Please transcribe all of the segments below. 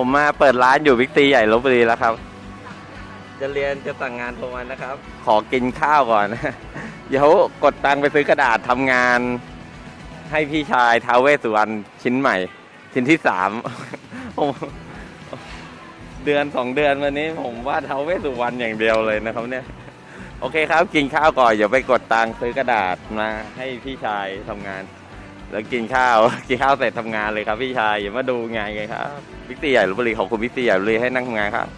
ผมมาเปิดร้านอยู่วิกตีใหญ่ลบบุรีแล้วครับ จะเรียนจะสั่งงานโทรมานะครับ ขอกินข้าวก่อน เดี๋ยวกดตังค์ไปซื้อกระดาษทำงาน ให้พี่ชายท้าวเวสสุวรรณชิ้นใหม่ ชิ้นที่สามผมเดือนสองเดือนวันนี้ผมว่าดท้าวเวสสุวรรณอย่างเดียวเลยนะครับเนี่ย โอเคครับกินข้าวก่อนเดี๋ยวไปกดตังค์ซื้อกระดาษมาให้พี่ชายทำงาน แล้วกินข้าว กินข้าวเสร็จทำงานเลยครับพี่ชายอย่ามาดูงานกันครับวิกตีใหญ่ลพบุรีขอบคุณวิกตีใหญ่ลพบุรีให้นั่งทำงานครับ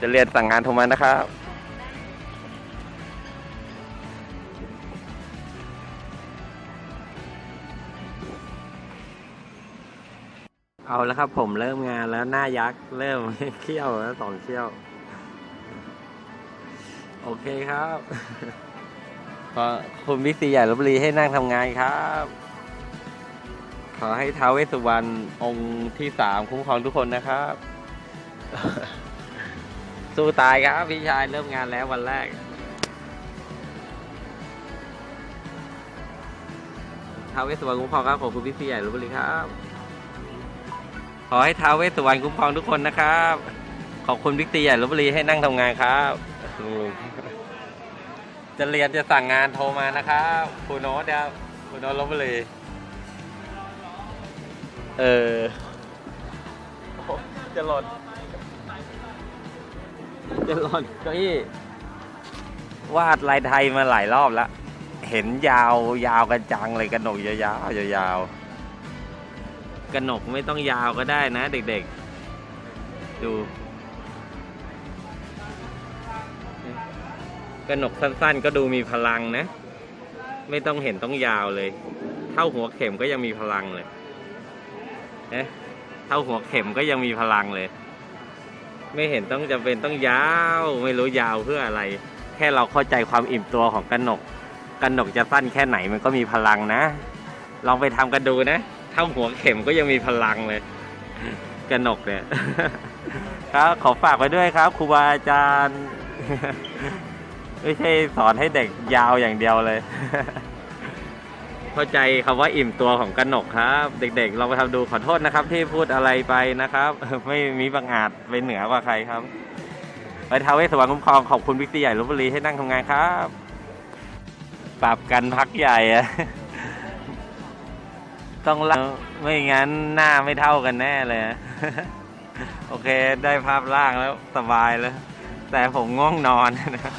จะเรียนสั่งงานโทรมานะครับ เอาแล้วครับ ผมเริ่มงานแล้วหน้ายักษ์เริ่ม เขี้ยวแล้วสองเขี้ยว โอเคครับ ขอคุณวิสีใหญ่ลบุรีให้นั่งทำงานครับ ขอให้ท้าวเวสสุวรรณองค์ที่สามคุ้มครองทุกคนนะครับ สู้ตายครับพี่ชายเริ่มงานแล้ววันแรก ท้าวเวสสุวรรณคุ้มครองครับขอบคุณพี่สีใหญ่ลบุรีครับ ขอให้ท้าวเวสสุวรรณคุ้มครองทุกคนนะครับ ขอบคุณบิ๊กตีใหญ่ลบุรีให้นั่งทำงานครับลุง จะเรียนจะสั่งงานโทรมานะครับคุณโน้ตครับคุณโน้ตลพบุรีเออโอ้โหจะหล่นจะหล่นเก้าอี้วาดลายไทยมาหลายรอบแล้ว เห็นยาวยาวกันจังเลยกระหนกยาวๆยาวๆกระหนกไม่ต้องยาวก็ได้นะเด็กๆ ดู กระหนกสั้นๆ ก็ดูมีพลังนะ ไม่ต้องเห็นต้องยาวเลย เท่าหัวเข็มก็ยังมีพลังเลยเอ๊ะเท่าหัวเข็มก็ยังมีพลังเลย ไม่เห็นต้องจำเป็นต้องยาว ไม่รู้ยาวเพื่ออะไร แค่เราเข้าใจความอิ่มตัวของกระหนกกระหนกจะสั้นแค่ไหนมันก็มีพลังนะ ลองไปทำกันดูนะเท่าหัวเข็มก็ยังมีพลังเลยกระหนกเนี่ยครับขอฝากไว้ด้วยครับครูบาอาจารย์ ไม่ใช่สอนให้เด็กยาวอย่างเดียวเลย เข้าใจคำว่าอิ่มตัวของกนกครับ เด็กๆลองไปทำดูขอโทษนะครับ ที่พูดอะไรไปนะครับ ไม่มีบังอาจไปเหนือกว่าใครครับ ไปท้าวเวสสวรรค์คุ้มครองขอบคุณบิ๊กตีใหญ่ลพบุรีให้นั่งทำงานครับปรับกันพักใหญ่อะต้องละไม่งั้นหน้าไม่เท่ากันแน่เลย โอเคได้ภาพล่างแล้วสบายแล้ว แต่ผมง่วงนอนนะ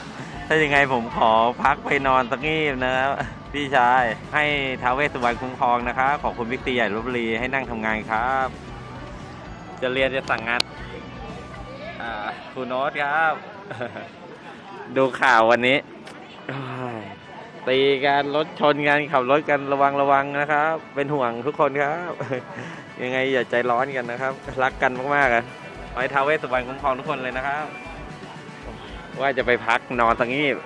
ถ้ายังไงผมขอพักไปนอนสักงีบนะครับพี่ชายให้ท้าวเวสสุวรรณคุ้มครองนะครับขอบคุณบิ๊กตีใหญ่ลบุรีให้นั่งทำงานครับ จะเรียนจะสั่งงานอ่าคุณโน้ตครับ ดูข่าววันนี้ตีกันรถชนกันขับรถกันระวังระวังนะครับ เป็นห่วงทุกคนครับ ยังไงอย่าใจร้อนกันนะครับ รักกันมากๆอะขอให้ท้าวเวสสุวรรณคุ้มครองทุกคนเลยนะครับ ว่าจะไปพักนอนสังงีบ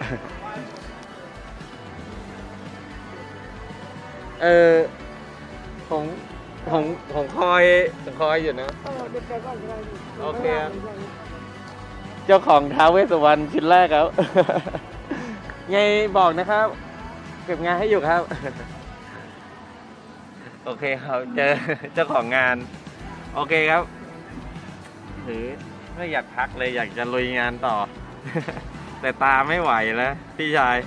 เออผมผมผมคอยผมคอยอยู่นะ เออเด็กๆก็อะไรดีโอเคครับ เจ้าของท้าวเวสสุวรรณชิ้นแรกครับ ไงบอกนะครับ เก็บงานให้อยู่ครับ โอเคครับ เจอเจ้าของงาน โอเคครับถือไม่อยากพักเลยอยากจะลุยงานต่อ แต่ตาไม่ไหวแล้ว พี่ชาย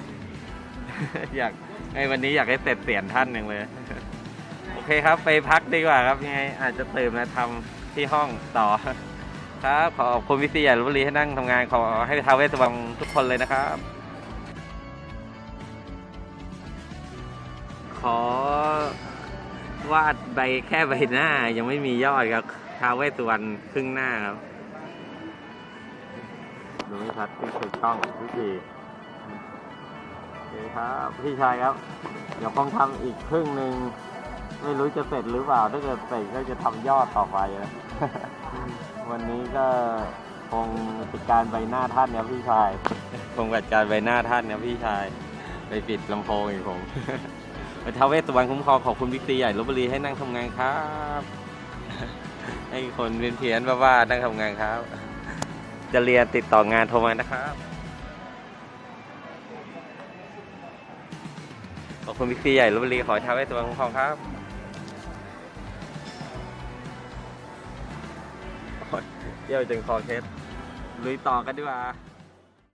อยากไอ้วันนี้อยากให้เสร็จเสียนท่านหนึ่งเลย โอเคครับ ไปพักดีกว่าครับยังไง อาจจะตื่นมาทำที่ห้องต่อ ครับขอบคุณวิซีใหญ่ลพบุรีให้นั่งทำงานขอให้ท้าวเวสสวรรณทุกคนเลยนะครับ ขอวาดใบแค่ใบหน้ายังไม่มียอดครับท้าวเวสสุวรรณครึ่งหน้าครับ ดูไม่ชัดที่ถูกช่องพี่จีโอเคครับพี่ชายครับ เดี๋ยวคงทำอีกครึ่งหนึ่งไม่รู้จะเสร็จหรือเปล่าถ้าเกิดเสร็จก็จะทำยอดต่อไปนะวันนี้ก็คงจัดการใบหน้าท่านเนี่ยพี่ชาย คงจัดการใบหน้าท่านเนี่ยพี่ชาย ไปปิดลำโพงอีกผมไปท้าเวสสุวรรณคุ้มครองขอบคุณบิ๊กซีใหญ่ลบบุรีให้นั่งทำงานครับ ให้คนเวียนเพียนบ้าๆนั่งทำงานครับ จะเรียนติดต่องานโทรมานะครับ ขอบคุณบิ๊กซีใหญ่ลบบุรีขอให้ท้าวเวสสุวของครับเยี่ยวจนคอเคสลุยต่อกันดีกว่า